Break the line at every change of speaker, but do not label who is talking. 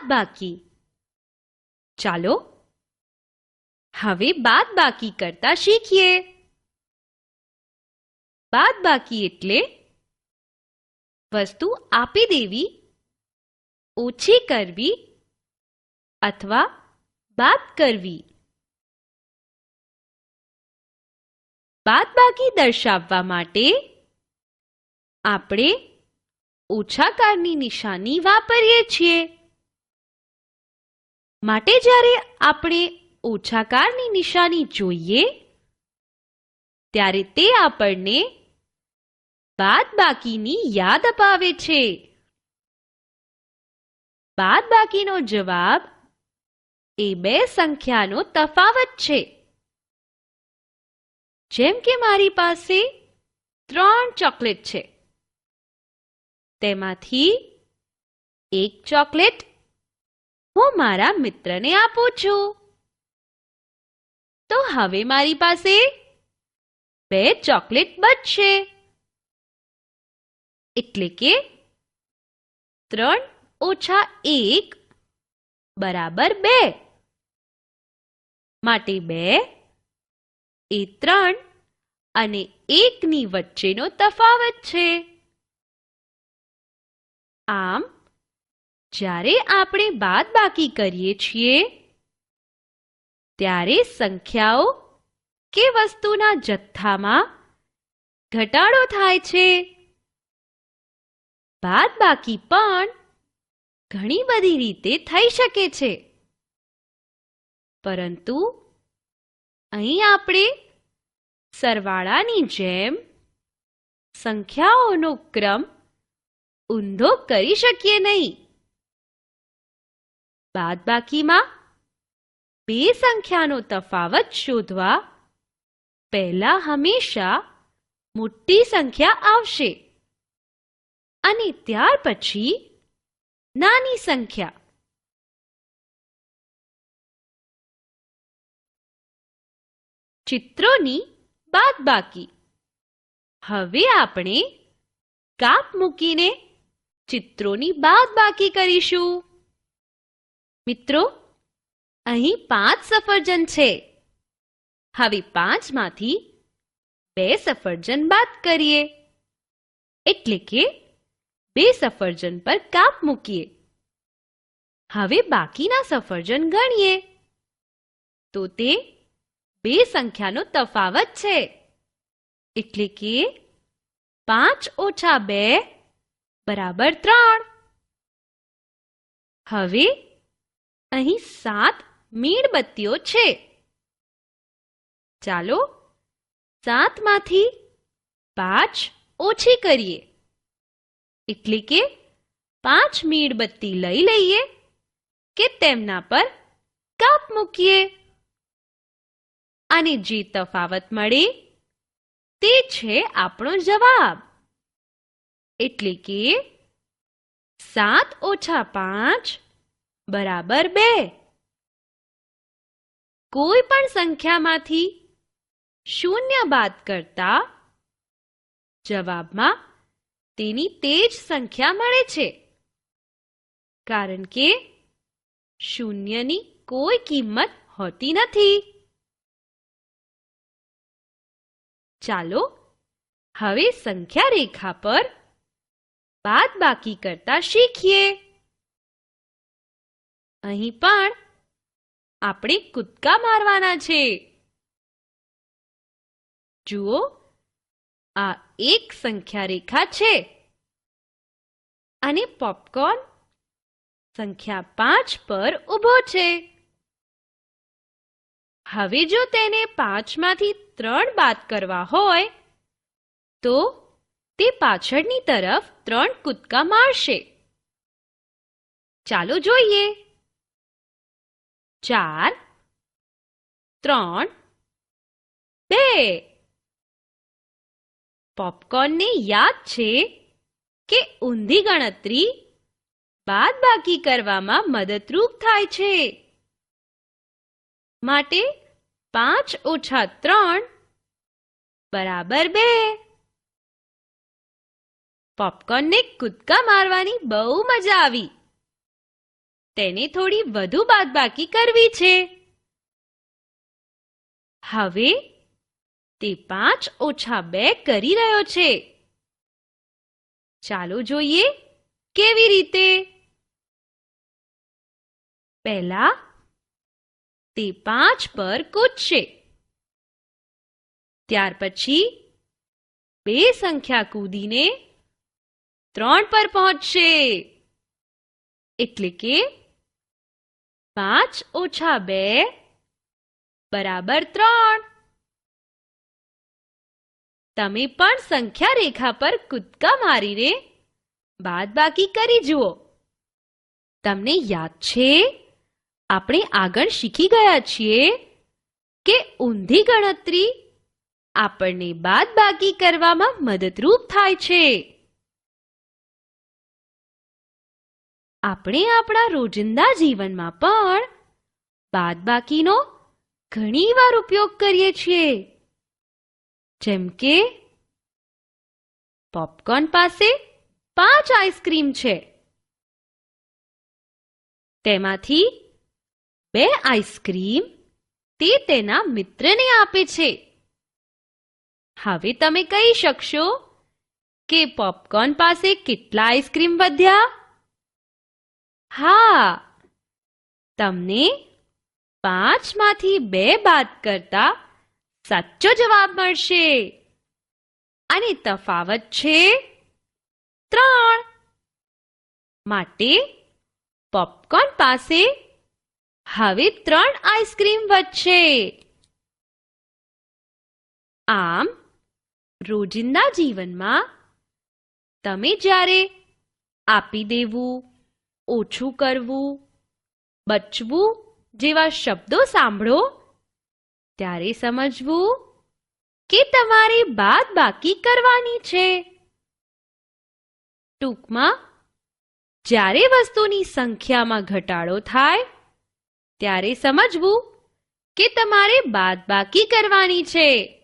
બાદબાકી ચાલો, હવે બાદબાકી કરતા શીખીએ. બાદબાકી એટલે વસ્તુ આપી દેવી, ઓછી કરવી અથવા બાદ કરવી. બાદબાકી દર્શાવવા માટે આપણે ઓછાકારની નિશાની વાપરીએ છીએ. માટે જ્યારે આપણે ઓછાકારની નિશાની જોઈએ, ત્યારે તે આપણને બાદબાકીની યાદ અપાવે છે. બાદબાકીનો જવાબ એ બે સંખ્યાનો તફાવત છે. જેમ કે મારી પાસે ત્રણ ચોકલેટ છે. તેમાંથી એક ચોકલેટ હું મારા મિત્રને આપું છું. તો હવે મારી પાસે બે ચોકલેટ બચશે એટલે કે ત્રણ ઓછા એક બરાબર બે. માટે બે એ ત્રણ અને એકની વચ્ચેનો તફાવત છે. આમ જ્યારે આપણે બાદબાકી કરીએ છીએ, ત્યારે સંખ્યાઓ કે વસ્તુના જથ્થામાં ઘટાડો થાય છે. બાદબાકી પણ ઘણી બધી રીતે થઈ શકે છે. પરંતુ અહીં આપણે સરવાળાની જેમ સંખ્યાઓનો ક્રમ ઊંધો કરી શકીએ નહીં. બાદબાકીમાં બે સંખ્યાનો તફાવત શોધવા પહેલા હંમેશા મોટી સંખ્યા આવશે અને ત્યાર પછી નાની સંખ્યા. ચિત્રોની બાદબાકી. હવે આપણે કાપ મૂકીને ચિત્રોની બાદબાકી કરીશું. મિત્રો, અહીં પાંચ સફરજન છે. હવે પાંચમાંથી બે સફરજન બાદ કરીએ. એટલે કે બે સફરજન પર કાપ મૂકીએ. હવે બાકીના સફરજન ગણીએ. તો તે બે સંખ્યાનો તફાવત છે. એટલે કે પાંચ ઓછા બે બરાબર ત્રણ. હવે અહીં સાત મીણબત્તીઓ છે. ચાલો સાતમાંથી પાંચ ઓછી કરીએ. એટલે કે પાંચ મીણબત્તી લઈ લઈએ કે તેમના પર કાપ મૂકીએ. અને જે તફાવત મળે તે છે આપણો જવાબ. એટલે કે સાત ઓછા પાંચ બરાબર બે. કોઈ પણ સંખ્યામાંથી શૂન્ય બાદ કરતા જવાબમાં તેની તે જ સંખ્યા મળે છે. કારણ કે શૂન્યની કોઈ કિંમત હોતી નથી. ચાલો હવે સંખ્યા રેખા પર બાદ બાકી કરતા શીખીએ. અહીં પણ આપણે કૂદકા મારવાના છે. જુઓ, આ એક સંખ્યા રેખા છે. અને પોપકોર્ન સંખ્યા પાંચ પર ઊભો છે. હવે જો તેને પાંચમાંથી ત્રણ બાદ કરવા હોય, તો તે પાછળની તરફ ત્રણ કૂદકા મારશે. ચાલો જોઈએ. ચાર, ત્રણ, બે. પોપકોર્નને યાદ છે કે ઊંધી ગણતરી બાદબાકી કરવામાં મદદરૂપ થાય છે. માટે પાંચ ઓછા ત્રણ બરાબર બે. પોપકોર્નને કૂદકા મારવાની બહુ મજા આવી. તેને થોડી વધુ બાદબાકી કરવી છે. હવે તે પાંચ ઓછા બે કરી રહ્યો છે. ચાલો જોઈએ કેવી રીતે. પહેલા તે પાંચ પર કૂદશે. ત્યાર પછી બે સંખ્યા કૂદીને ત્રણ પર પહોંચશે. એટલે કે પાંચ ઓછા બે બરાબર ત્રણ. તમે પણ સંખ્યા રેખા પર કૂદકા મારીને બાદબાકી કરી જુઓ. તમને યાદ છે, આપણે આગળ શીખી ગયા છીએ કે ઊંધી ગણતરી આપણને બાદબાકી કરવામાં મદદરૂપ થાય છે. આપણે આપણા રોજિંદા જીવનમાં પણ બાદબાકીનો ઘણી વાર ઉપયોગ કરીએ છીએ. જેમ કે, પોપકોર્ન પાસે પાંચ આઈસ્ક્રીમ છે. તેમાંથી બે આઈસ્ક્રીમ તે તેના મિત્રને આપે છે. હવે તમે કહી શકશો કે પોપકોર્ન પાસે કેટલા આઈસ્ક્રીમ વધ્યા? હા. તમને પાંચમાંથી બે બાદ કરતા સાચો જવાબ મળશે. અને તફાવત છે ત્રણ. માટે પોપકોર્ન પાસે હવે ત્રણ આઈસ્ક્રીમ વધશે. આમ, રોજિંદા જીવનમાં તમે જ્યારે આપી દેવું ઓછું કરવું, બચવું જેવા શબ્દો સાંભળો, ત્યારે સમજવું કે તમારે બાદ બાકી કરવાની છે. ટૂંકમાં, જ્યારે વસ્તુની સંખ્યામાં ઘટાડો થાય, ત્યારે સમજવું કે તમારે બાદબાકી કરવાની છે.